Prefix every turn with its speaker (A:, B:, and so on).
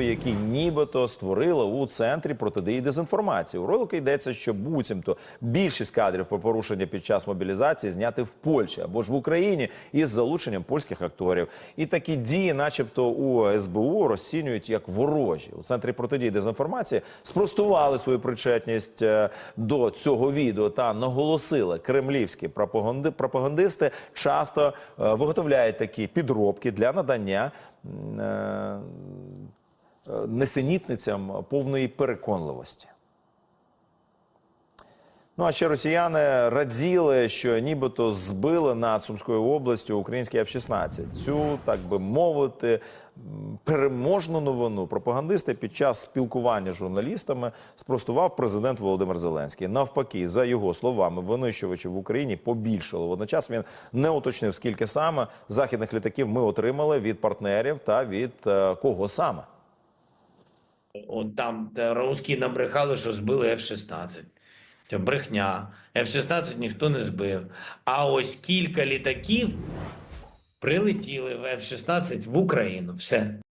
A: які нібито створили у центрі протидії дезінформації. У ролику йдеться, що буцімто більшість кадрів про порушення під час мобілізації зняти в Польщі або ж в Україні із залученням польських акторів. І такі дії, начебто, у СБУ розцінюють як ворожі. У центрі протидії дезінформації спростували свою причетність е, до цього відео та наголосили, кремлівські пропаганди, пропагандисти часто е, виготовляють такі підробки для надання. Е, несенітницям повної переконливості. Ну а ще росіяни раділи, що нібито збили над Сумською областю український F-16. Цю, так би мовити, переможну новину пропагандисти під час спілкування з журналістами спростував президент Володимир Зеленський. Навпаки, за його словами, винищувачів в Україні побільшало. Водночас він не уточнив, скільки саме західних літаків ми отримали від партнерів та від е, кого саме.
B: От там де русські набрехали, що збили F-16. Це брехня. F-16 ніхто не збив. А ось кілька літаків прилетіли в F-16 в Україну. Все.